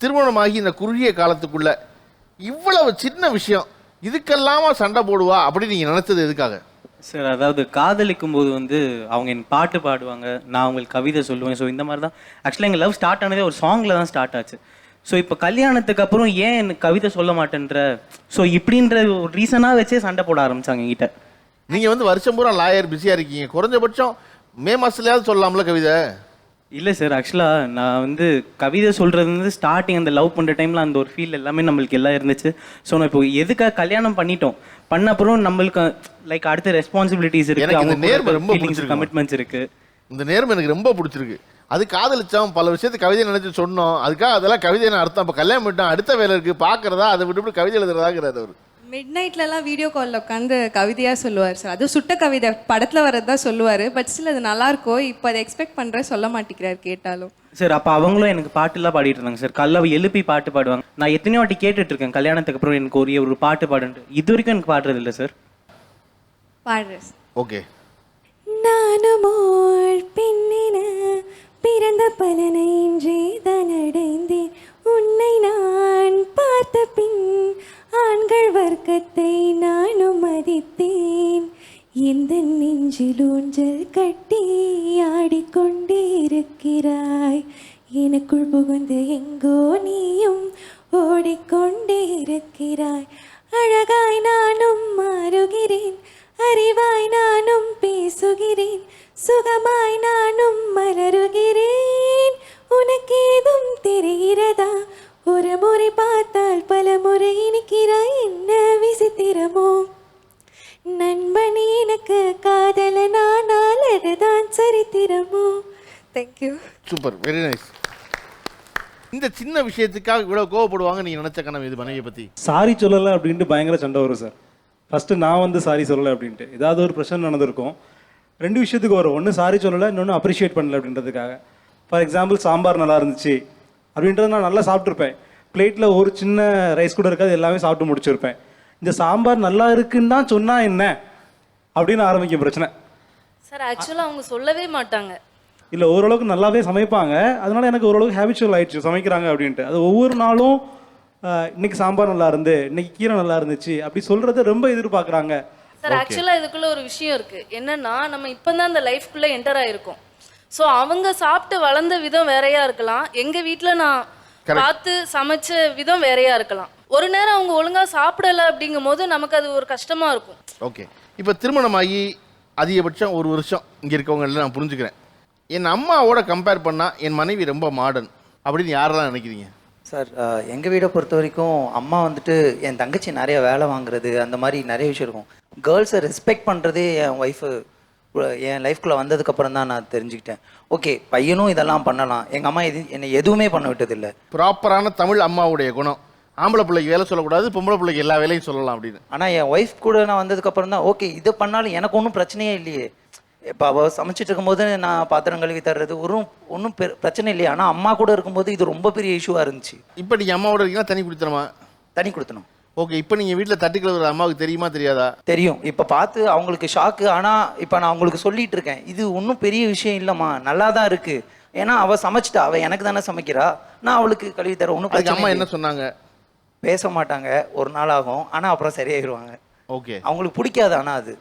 திருமணமாகி இந்த குறுகிய காலத்துக்குள்ள இவ்வளவு சின்ன விஷயம் இதுக்கெல்லாமா சண்டை போடுவா அப்படின்னு நீங்க நினைச்சது எதுக்காக? சார் அதாவது காதலிக்கும் போது வந்து அவங்க எனக்கு பாட்டு பாடுவாங்க நான் அவங்களுக்கு கவிதை சொல்லுவேன். ஸோ இந்த மாதிரி தான் ஆக்சுவலாக எங்கள் லவ் ஸ்டார்ட் ஆனதே ஒரு சாங்கில் தான் ஸ்டார்ட் ஆச்சு. ஸோ இப்போ கல்யாணத்துக்கு அப்புறம் ஏன் எனக்கு கவிதை சொல்ல மாட்டேன்ற? ஸோ இப்படின்ற ஒரு ரீசனாக வச்சே சண்டை போட ஆரம்பிச்சாங்க என்கிட்ட. நீங்க வந்து வருஷம் பூரா லாயர் பிஸியா இருக்கீங்க. குறைஞ்சபட்சம் மே மாசத்துலயாவது சொல்லலாம்ல கவிதை? இல்லை சார் ஆக்சுவலாக நான் வந்து கவிதை சொல்கிறது வந்து ஸ்டார்டிங் அந்த லவ் பண்ணுற டைமில் அந்த ஒரு ஃபீல் எல்லாமே நம்மளுக்கு எல்லாம் இருந்துச்சு. ஸோ நான் இப்போ எதுக்காக கல்யாணம் பண்ணிட்டோம்? பண்ண அப்புறம் நம்மளுக்கு லைக் அடுத்த ரெஸ்பான்சிபிலிட்டிஸ் இருக்கு இந்த நேர்மை ரொம்ப. கமிட்மெண்ட்ஸ் இருக்கு. இந்த நேர்மை எனக்கு ரொம்ப பிடிச்சிருக்கு. அது காதலிச்சோம் பல விஷயத்தை கவிதை நினைச்சு சொன்னோம். அதுக்காக அதெல்லாம் கவிதை அர்த்தம். இப்போ கல்யாணம் பண்ணிட்டோம் அடுத்த வேலை இருக்கு. பாக்குறதா அதை விட்டு கவிதை எழுதுறதாங்கிறாரு அவர். மிட் நைட்லலாம் வீடியோ காலில் உட்காந்து கவிதையாக சொல்லுவார் சார். அது சுட்ட கவிதை. படத்தில் வர்றது தான் சொல்லுவார். பட் ஸ்டில் அது நல்லா இருக்கும் இப்போ அதை எக்ஸ்பெக்ட் பண்ணுற சொல்ல மாட்டேங்கிறார் கேட்டாலும். சார் அப்போ அவங்களும் எனக்கு பாட்டுலாம் பாடிட்டு இருந்தாங்க சார். கல்லவை எழுப்பி பாட்டு பாடுவாங்க. நான் எத்தனையோ வாட்டி கேட்டுட்டு இருக்கேன் கல்யாணத்துக்கு அப்புறம் எனக்கு ஒரு ஒரு பாட்டு பாடுன்ட்டு. இது வரைக்கும் எனக்கு பாடுறது இல்லை சார். பாடுறேன் ஓகே. நானும் பெண்ணென பிறந்த பலனை கட்டி ஆடிக்கொண்டிருக்கிறாய். எனக்குள் புகுந்து எங்கோ நீயும் ஓடிக்கொண்டிருக்கிறாய். அழகாய் நானும் மாறுகிறேன். Thank you super very nice இந்த சின்ன விஷயத்துக்காக இவ்வளவு கோவப்படுவாங்க நீங்க நினைச்ச கனவு இது மனைவியை பத்தி? சாரி சொல்லலை அப்படின்ட்டு பயங்கர சண்டை வரும் சார் ஃபஸ்ட்டு நான் வந்து சாரி சொல்லலை அப்படின்ட்டு. ஏதாவது ஒரு பிரச்சனை நடந்திருக்கும். ரெண்டு விஷயத்துக்கு வரும். ஒன்று சாரி சொல்லலை இன்னொன்று அப்ரிஷியேட் பண்ணல அப்படின்றதுக்காக. ஃபார் எக்ஸாம்பிள் சாம்பார் நல்லா இருந்துச்சு அப்படின்றத நான் நல்லா சாப்பிட்ருப்பேன் பிளேட்டில் ஒரு சின்ன ரைஸ் கூட இருக்காது எல்லாமே சாப்பிட்டு முடிச்சிருப்பேன். இந்த சாம்பார் நல்லா இருக்குன்னு தான் சொன்னா என்ன? அப்படின்னு ஆரம்பிக்கும் பிரச்சனை. சார் ஆக்சுவலாக அவங்க சொல்லவே மாட்டாங்க. இல்லை ஓரளவுக்கு நல்லாவே சமைப்பாங்க. அதனால எனக்கு ஓரளவுக்கு ஹேபிச்சுவல் ஆயிடுச்சு சமைக்கிறாங்க அப்படின்ட்டு. அது ஒவ்வொரு நாளும் இன்னைக்கு சாம்பார் நல்லா இருந்து இன்னைக்கு கீரை நல்லா இருந்துச்சு அப்படி சொல்றத ரொம்ப எதிர்பார்க்குறாங்க. சார் ஆக்சுவலாக இதுக்குள்ள ஒரு விஷயம் இருக்கு. என்னன்னா நம்ம இப்போ தான் அந்த லைஃப்குள்ளே என்டர் ஆயிருக்கோம். ஸோ அவங்க சாப்பிட்டு வளர்ந்த விதம் வேறையா இருக்கலாம். எங்க வீட்டில் நான் பார்த்து சமைச்ச விதம் வேறையா இருக்கலாம். ஒரு நேரம் அவங்க ஒழுங்கா சாப்பிடல அப்படிங்கும் போது நமக்கு அது ஒரு கஷ்டமா இருக்கும். ஓகே இப்போ திருமணமாகி அதிகபட்சம் ஒரு வருஷம் இங்கே இருக்கவங்க நான் புரிஞ்சுக்கிறேன். என் அம்மாவோட கம்பேர் பண்ணா என் மனைவி ரொம்ப மாடர்ன் அப்படின்னு யாரெல்லாம் நினைக்கிறீங்க? சார் அஹ், எங்க வீடை பொறுத்த வரைக்கும் அம்மா வந்துட்டு என் தங்கச்சி நிறைய வேலை வாங்குறது அந்த மாதிரி நிறைய விஷயம் இருக்கும். கேர்ள்ஸை ரெஸ்பெக்ட் பண்ணுறதே என் ஒய்ஃபு என் லைஃப்குள்ளே வந்ததுக்கு அப்புறம் தான் நான் தெரிஞ்சுக்கிட்டேன். ஓகே பையனும் இதெல்லாம் பண்ணலாம். எங்கள் அம்மா எது என்னை எதுவுமே பண்ண விட்டதில்லை. ப்ராப்பரான தமிழ் அம்மாவுடைய குணம். ஆம்பளை பிள்ளைக்கு வேலை சொல்லக்கூடாது பொம்பளை பிள்ளைக்கு எல்லா வேலையும் சொல்லலாம் அப்படின்னு. ஆனால் என் ஒய்ஃப் கூட நான் வந்ததுக்கு அப்புறம் தான் ஓகே இதை பண்ணாலும் எனக்கு ஒன்றும் பிரச்சனையே இல்லையே. இப்போ அவள் சமைச்சிட்டு இருக்கும்போது நான் பாத்திரம் கழுவி தர்றது ஒரு ஒன்றும் பிரச்சனை இல்லையே. ஆனால் அம்மா கூட இருக்கும்போது இது ரொம்ப பெரிய இஷ்யூவாக இருந்துச்சு. இப்போ நீங்கள் அம்மாவோட இருக்கீங்கன்னா தனி குடித்தனமா? தனி கொடுத்தணும் ஓகே இப்போ நீங்கள் வீட்டில் தட்டி கழுவுற அம்மாவுக்கு தெரியுமா தெரியாதா? தெரியும். இப்போ பார்த்து அவங்களுக்கு ஷாக்கு ஆனால் இப்போ நான் அவங்களுக்கு சொல்லிட்டு இருக்கேன். இது ஒன்றும் பெரிய விஷயம் இல்லைம்மா. நல்லா தான் இருக்கு. ஏன்னா அவ சமைச்சிட்டா. அவ எனக்கு தானே சமைக்கிறா. நான் அவளுக்கு கழுவி தரேன். ஒன்றும் அதுக்கு அம்மா. என்ன சொன்னாங்க? பேச மாட்டாங்க. ஒரு நாள் ஆகும். ஆனால் அப்புறம் சரியாயிருவாங்க. ஓகே. அவங்களுக்கு பிடிக்காது ஆனால் அது.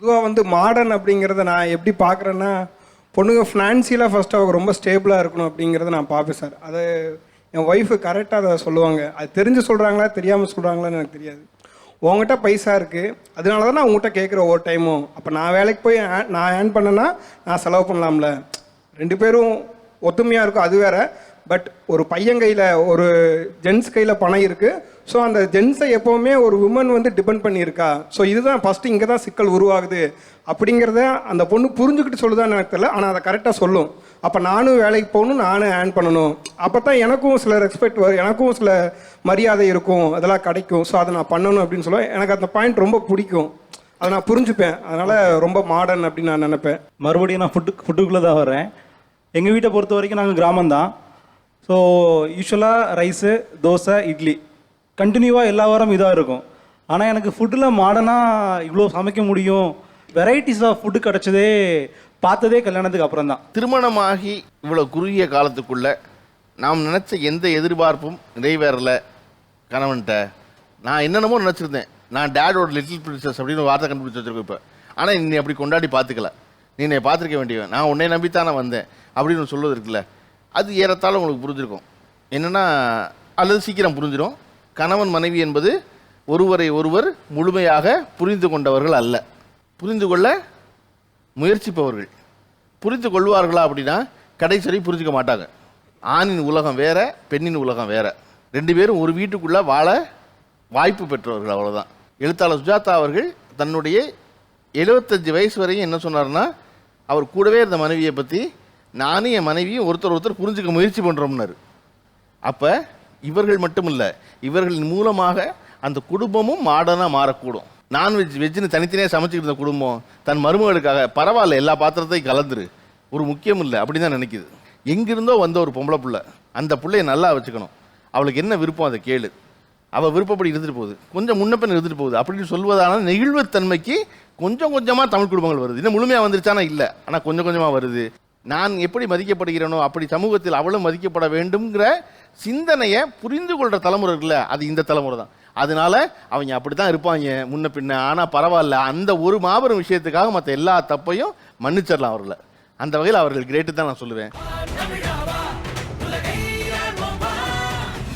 பொதுவாக வந்து மாடர்ன் அப்படிங்கிறத நான் எப்படி பார்க்குறேன்னா பொண்ணுங்க ஃபினான்சியலாக ஃபஸ்ட்டு அவங்க ரொம்ப ஸ்டேபிளாக இருக்கணும் அப்படிங்கிறத நான் பார்ப்பேன் சார் அது என் ஒய்ஃபு கரெக்டாக அதை சொல்லுவாங்க. அது தெரிஞ்சு சொல்கிறாங்களா தெரியாமல் சொல்கிறாங்களான்னு எனக்கு தெரியாது. உங்ககிட்ட பைசா இருக்குது அதனால தான் நான் உங்ககிட்ட கேட்குற ஒவ்வொரு டைமும் அப்போ நான் வேலைக்கு போய் நான் ஏர்ன் பண்ணேன்னா நான் செலவு பண்ணலாம்ல. ரெண்டு பேரும் ஒத்துமையாக இருக்கும். அது வேறு. பட் ஒரு பையன் கையில் ஒரு ஜென்ஸ் கையில் பணம் இருக்குது ஸோ அந்த ஜென்ஸை எப்போவுமே ஒரு உமன் வந்து டிபெண்ட் பண்ணியிருக்கா. ஸோ இதுதான் ஃபஸ்ட்டு இங்கே தான் சிக்கல் உருவாகுது. அப்படிங்கிறத அந்த பொண்ணு புரிஞ்சுக்கிட்டு சொல்லுதான்னு எனக்கு தெரியல. ஆனால் அதை கரெக்டாக சொல்லும். அப்போ நானும் வேலைக்கு போகணும் நானும் ஏர்ன் பண்ணணும். அப்போ தான் எனக்கும் சில ரெஸ்பெக்ட் வரும். எனக்கும் சில மரியாதை இருக்கும். அதெல்லாம் கிடைக்கும். ஸோ அதை நான் பண்ணணும் அப்படின்னு சொல்லுவேன். எனக்கு அந்த பாயிண்ட் ரொம்ப பிடிக்கும். அதை நான் புரிஞ்சுப்பேன். அதனால் ரொம்ப மாடர்ன் அப்படின்னு நான் நினைப்பேன். மறுபடியும் நான் ஃபுட்டு ஃபுட்டுக்குள்ளே தான் வரேன் எங்கள் வீட்டை பொறுத்த வரைக்கும் நாங்கள் கிராமம் தான் ஸோ யூஸ்வலாக ரைஸு தோசை இட்லி. கண்டினியூவாக எல்லா வாரம் இதாக இருக்கும். ஆனால் எனக்கு ஃபுட்டில் மாடர்னாக இவ்வளோ சமைக்க முடியும். வெரைட்டிஸ் ஆஃப் ஃபுட்டு கிடச்சதே பார்த்ததே கல்யாணத்துக்கு அப்புறம் தான் திருமணமாகி இவ்வளோ குறுகிய காலத்துக்குள்ள நாம் நினச்ச எந்த எதிர்பார்ப்பும் நிறைவேறலை கணவன்கிட்ட. நான் என்னென்னமோ நினச்சிருந்தேன். நான் டேடோட லிட்டில் பிரின்சஸ் அப்படின்னு ஒரு வார்த்தை கண்டுபிடிச்சி வச்சிருக்கேன் இப்போ. ஆனால் நீ அப்படி கொண்டாடி பார்த்துக்கல. நீ என்னை பார்த்துருக்க வேண்டியவன். நான் உன்னை நம்பித்தானே வந்தேன். அப்படின்னு சொல்லுவது இருக்குல்ல. அது ஏறத்தாழ உங்களுக்கு புரிஞ்சிருக்கும். என்னென்னா அல்லது சீக்கிரம் புரிஞ்சிடும் கணவன் மனைவி என்பது ஒருவரை ஒருவர் முழுமையாக புரிந்து கொண்டவர்கள் அல்ல. புரிந்து கொள்ள முயற்சிப்பவர்கள். புரிந்து கொள்வார்களா அப்படின்னா கடைசி வரை புரிஞ்சுக்க மாட்டாங்க. ஆணின் உலகம் வேற பெண்ணின் உலகம் வேற. ரெண்டு பேரும் ஒரு வீட்டுக்குள்ளே வாழ வாய்ப்பு பெற்றவர்கள் அவ்வளோதான் எழுத்தாளர் சுஜாதா அவர்கள் தன்னுடைய எழுபத்தஞ்சு வயசு வரையும் என்ன சொன்னார்னா அவர் கூடவே இருந்த மனைவியை பற்றி நானும் என் மனைவியும் ஒருத்தர் ஒருத்தர் புரிஞ்சுக்க முயற்சி பண்ணுறோம்னாரு அப்போ இவர்கள் மட்டும் இல்லை இவர்களின் மூலமாக அந்த குடும்பமும் மாடர்னாக மாறக்கூடும். நான்வெஜ் வெஜ்னு தனித்தனியாக சமைச்சிக்கிட்டு இருந்த குடும்பம் தன் மருமகளுக்காக பரவாயில்ல எல்லா பாத்திரத்தையும் கலந்துரு. ஒரு முக்கியம் இல்லை அப்படின்னு தான் நினைக்குது. எங்கிருந்தோ வந்த ஒரு பொம்பளை பிள்ளை அந்த பிள்ளைய நல்லா வச்சுக்கணும். அவளுக்கு என்ன விருப்பம் அதை கேளு. அவள் விருப்பப்படி இருந்துட்டு போகுது. கொஞ்சம் முன்னப்பின் இருந்துட்டு போகுது. அப்படின்னு சொல்வதான நெகிழ்வுத்தன்மைக்கு கொஞ்சம் கொஞ்சமாக தமிழ் குடும்பங்கள் வருது. இன்னும் முழுமையாக வந்துருச்சானா? இல்லை. ஆனால் கொஞ்சம் கொஞ்சமாக வருது. நான் எப்படி மதிக்கப்படுகிறேனோ அப்படி சமூகத்தில் அவளும் மதிக்கப்பட வேண்டும்ங்கிற சிந்தனையை புரிந்து கொள்கிற தலைமுறை இருக்குல்ல அது இந்த தலைமுறை தான். அதனால அவங்க அப்படி தான் இருப்பாங்க முன்ன பின்ன. ஆனால் பரவாயில்ல அந்த ஒரு மாபெரும் விஷயத்துக்காக மற்ற எல்லா தப்பையும் மன்னிச்சிடலாம் அவர்களை. அந்த வகையில் அவர்கள் கிரேட்டு தான் நான் சொல்லுவேன்.